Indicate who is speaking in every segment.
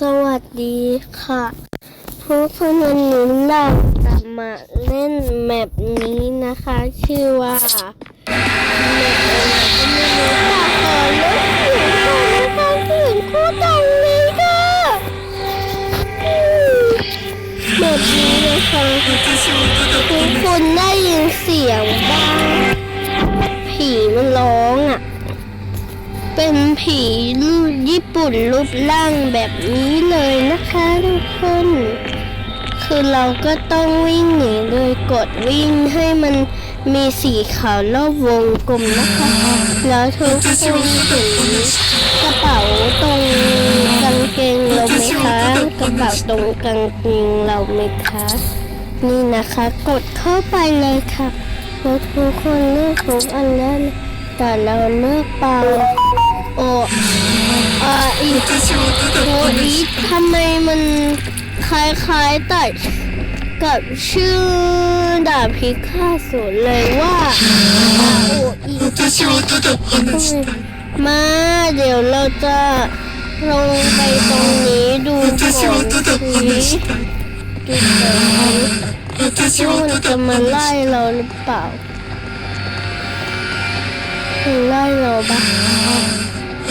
Speaker 1: สวัสดีค่ะทุกคนวันนี้เราจะมาเล่นแมปนี้นะคะ ชื่อว่าแมปอะไรก็ไม่รู้ค่ะขอลดเสียงก่อนนะคะเสียงคตรดังเลยค่ะแมปนี้นะคะทุกคนได้ยินเสียงบ้าง เป็นผีรูปญี่ปุ่นรูปร่างแบบนี้เลยนะคะทุกคน คือเราก็ต้องวิ่งหนีโดยกดวิ่งให้มันมีสีขาวรอบวงกลมนะคะ แล้วทุกคนเห็นกระเป๋าตรงกางเกงเราไหมคะกระเป๋าตรงกางเกงเราไหมคะนี่นะคะกดเข้าไปเลยค่ะแล้วทุกคนเลือกทุกอันแล้วนแต่เราเลือกเปล่า โออาอีโออีทำไมมันคล้ายๆแต่กับชื่อดาบพิฆาตศูนเลยว่าโออีมาเดี๋ยวเราจะลงไปตรงนี้ดูก่อนสิดูก่อนว่ามันจะมาไล่เราหรือเปล่าไล่เราปะ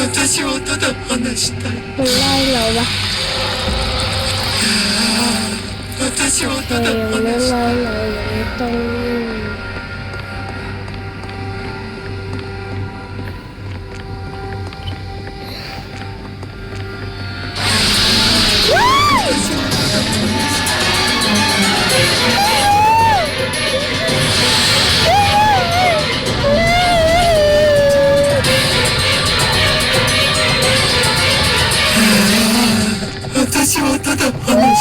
Speaker 2: 私はただ話したい。
Speaker 1: ライ
Speaker 2: ラは私はただ話したい。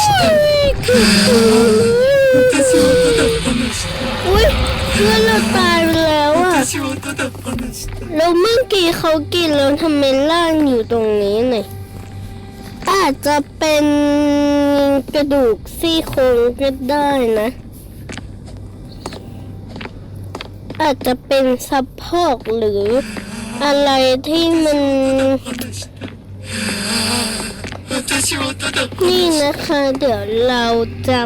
Speaker 2: 私はただ話したい
Speaker 1: อุ้ยเพื่อนเราตายไปแล้วอ่ะ
Speaker 2: 私はただ話したい
Speaker 1: แล้วเมื่อกี้เขากินแล้วทำไมล่างอยู่ตรงนี้หน่อยอาจจะเป็นกระดูกซี่โครงก็ได้นะ อาจจะเป็นสะโพกหรืออะไรที่มัน
Speaker 2: 話したい私はただ
Speaker 1: นี่นะคะ เดี๋ยวเราจะ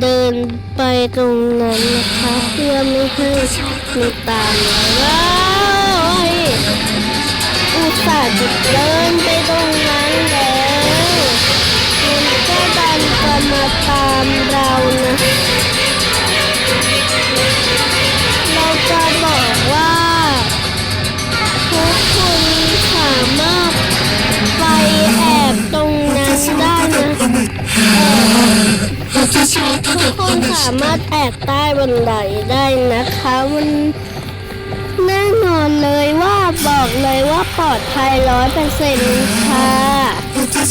Speaker 1: เดินไปตรงนั้นนะคะ เพื่อไม่ให้มัตามเราอุตส่าห์จุดเลย สามารถแอกใต้บันไดได้นะคะ มันแน่นอนเลยว่าบอกเลยว่าปลอดภัยร้อยเปอร์เซ็นต์ค่ะ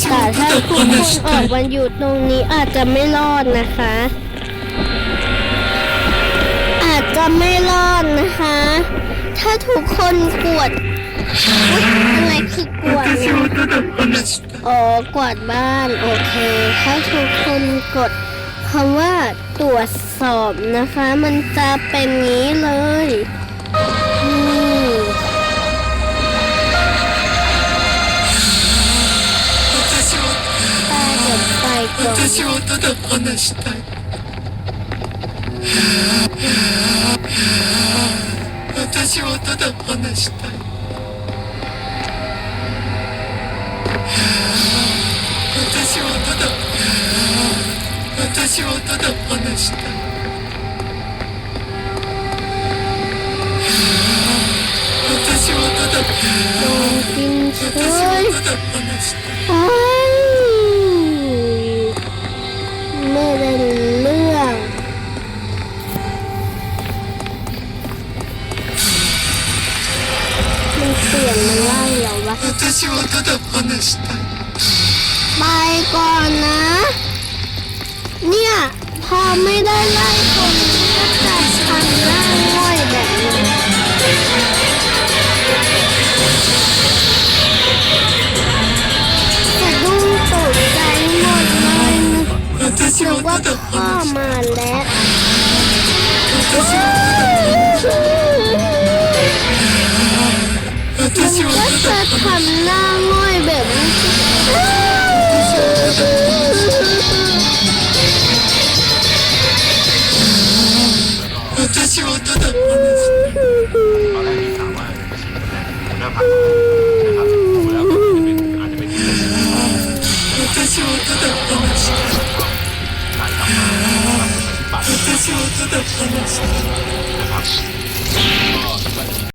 Speaker 1: แต่ถ้าคุ
Speaker 2: ณคุ
Speaker 1: ออกวันหยุดตรงนี้อาจจะไม่รอดนะคะ อาจจะไม่รอดนะคะ ถ้าทุกคนกวดอะไรคือกวดนะอ๋อกวาดบ้าน โอเค ถ้าทุกคนกด คำว่าตรวจสอบนะคะ มันจะเป็นนี้เลยอืม
Speaker 2: 私は
Speaker 1: ตาเดี๋ยวไปก่อน
Speaker 2: 私はただ話したい私はただ話したい 私はただ話したい私はただ
Speaker 1: โดนกินช่
Speaker 2: 私
Speaker 1: วย
Speaker 2: はただ話したい
Speaker 1: โอ้ยไม่ได้เรื่องมันเปลี่ยนมันไล่เราวะ
Speaker 2: 私はただ話したい
Speaker 1: ไปก่อนนะ เนี่ย พอไม่ได้ไล่คนก็จะทำหน้าง่อยแบบนี้แต่ดูตกใจหมดเลยนึกว่าพ่อมาแล้ว
Speaker 2: มัน
Speaker 1: ก็จะทำหน้า
Speaker 3: น้าพรรคนะครับดูแล้วก็จะเป็นอาจจะเป็นที่เป็น
Speaker 2: 私はただ話した
Speaker 3: การกลับมาของประชาธิปัตย์
Speaker 2: 私はただ話した
Speaker 3: นะครับก็